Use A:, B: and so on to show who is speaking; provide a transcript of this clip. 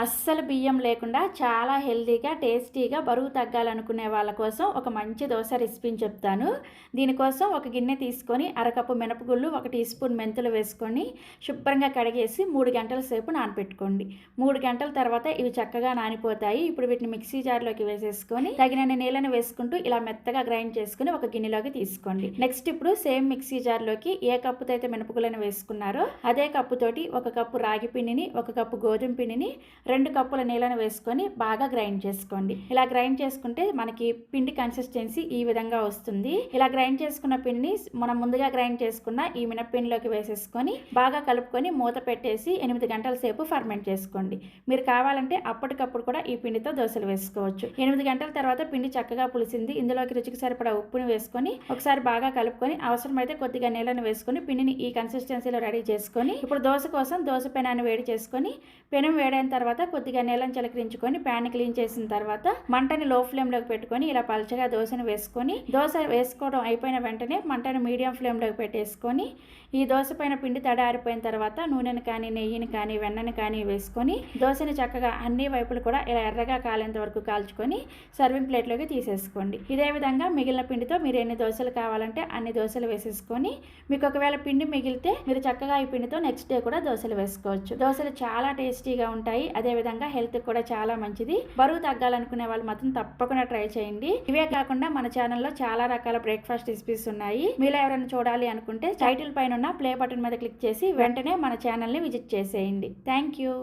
A: అస్సలు బియ్యం లేకుండా చాలా హెల్తీగా టేస్టీగా బరువు తగ్గాలనుకునే వాళ్ళ కోసం ఒక మంచి దోశ రెసిపీని చెప్తాను. దీనికోసం ఒక గిన్నె తీసుకొని అరకప్పు మినపగుళ్ళు ఒక టీ స్పూన్ మెంతులు వేసుకొని శుభ్రంగా కడిగేసి మూడు గంటల సేపు నానపెట్టుకోండి. మూడు గంటల తర్వాత ఇవి చక్కగా నానిపోతాయి. ఇప్పుడు వీటిని మిక్సీ జార్లోకి వేసేసుకొని తగినన్ని నీళ్ళని వేసుకుంటూ ఇలా మెత్తగా గ్రైండ్ చేసుకుని ఒక గిన్నెలోకి తీసుకోండి. నెక్స్ట్ ఇప్పుడు సేమ్ మిక్సీ జార్లోకి ఏ కప్పుతో అయితే మినపగుళ్ళని వేసుకున్నారో అదే కప్పుతోటి ఒక కప్పు రాగి పిండిని ఒక కప్పు గోధుమ పిండిని రెండు కప్పుల నీళ్ళను వేసుకొని బాగా గ్రైండ్ చేసుకోండి. ఇలా గ్రైండ్ చేసుకుంటే మనకి పిండి కన్సిస్టెన్సీ ఈ విధంగా వస్తుంది. ఇలా గ్రైండ్ చేసుకున్న పిండిని మనం ముందుగా గ్రైండ్ చేసుకున్న ఈ మినప్పిండిలోకి వేసేసుకొని బాగా కలుపుకొని మూత పెట్టేసి ఎనిమిది గంటల సేపు ఫర్మెంట్ చేసుకోండి. మీరు కావాలంటే అప్పటికప్పుడు కూడా ఈ పిండితో దోశలు వేసుకోవచ్చు. ఎనిమిది గంటల తర్వాత పిండి చక్కగా పులిసింది. ఇందులోకి రుచికి సరిపడా ఉప్పుని వేసుకొని ఒకసారి బాగా కలుపుకొని అవసరమైతే కొద్దిగా నీళ్ళని వేసుకొని పిండిని ఈ కన్సిస్టెన్సీలో రెడీ చేసుకొని ఇప్పుడు దోశ కోసం దోశ పెనాన్ని వేడి చేసుకొని పెనం వేడైన తర్వాత తర్వాత కొద్దిగా నీళ్ళని చిలకరించుకొని ప్యాన్ క్లీన్ చేసిన తర్వాత మంటని లో ఫ్లేమ్లోకి పెట్టుకొని ఇలా పలచగా దోశను వేసుకొని దోశ వేసుకోవడం అయిపోయిన వెంటనే మంటను మీడియం ఫ్లేమ్లోకి పెట్టేసుకొని ఈ దోశ పైన పిండి తడారిపోయిన తర్వాత నూనెను కానీ నెయ్యిని కానీ వెన్నని కానీ వేసుకొని దోశని చక్కగా అన్ని వైపులు కూడా ఇలా ఎర్రగా కాలేంత వరకు కాల్చుకొని సర్వింగ్ ప్లేట్లోకి తీసేసుకోండి. ఇదే విధంగా మిగిలిన పిండితో మీరు ఎన్ని దోశలు కావాలంటే అన్ని దోశలు వేసేసుకొని మీకు ఒకవేళ పిండి మిగిలితే మీరు చక్కగా ఈ పిండితో నెక్స్ట్ డే కూడా దోశలు వేసుకోవచ్చు. దోశలు చాలా టేస్టీగా ఉంటాయి. అదేవిధంగా హెల్త్ కూడా చాలా మంచిది. బరువు తగ్గాలనుకునే వాళ్ళు మాత్రం తప్పకుండా ట్రై చేయండి. ఇవే కాకుండా మన ఛానల్లో చాలా రకాల బ్రేక్ఫాస్ట్ రెసిపీస్ ఉన్నాయి. మీలో ఎవరైనా చూడాలి అనుకుంటే టైటిల్ పైన ఉన్న ప్లే బటన్ మీద క్లిక్ చేసి వెంటనే మన ఛానల్ని విజిట్ చేసేయండి. Thank you.